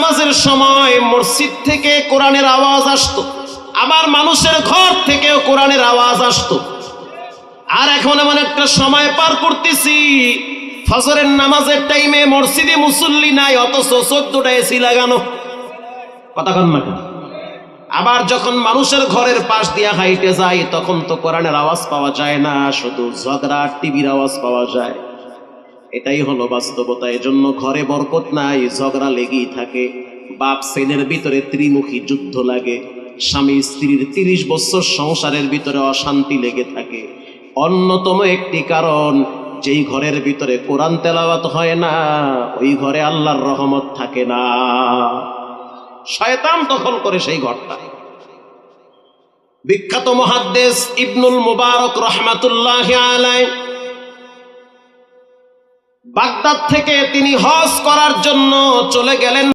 নামাজের সময় মসজিদ থেকে কোরআনের আওয়াজ আসতো। আবার মানুষের ঘর থেকেও কোরআনের আওয়াজ আসতো। আর এখন এমন একটা সময় পার করতেছি, ফজরের নামাজের টাইমে মসজিদে মুসল্লি নাই, অথচ চোদ্দটা এসি লাগানো। কথা না? আবার যখন মানুষের ঘরের পাশ দিয়া হাইটে যায়, তখন তো কোরআনের আওয়াজ পাওয়া যায় না, শুধু ঝগড়া, টিভির আওয়াজ পাওয়া যায়। এটাই হলো বাস্তবতা। এজন্য ঘরে বরকত নাই, ঝগড়া লেগেই থাকে। বাপ ছেলের ভিতরে ত্রিমুখী যুদ্ধ লাগে। স্বামী স্ত্রীর তিরিশ বছর সংসারের ভিতরে অশান্তি লেগে থাকে। অন্যতম একটি কারণ, যেই ঘরের ভিতরে কোরআন তেলাওয়াত হয় না, ওই ঘরে আল্লাহর রহমত থাকে না। শয়তান দখল করে সেই ঘরটা। বিখ্যাত মহাদ্দেশ ইবনুল মুবারক রহমাতুল্লাহ আলাই বাগদাদ থেকে তিনি হজ করার জন্য চলে গেলেন।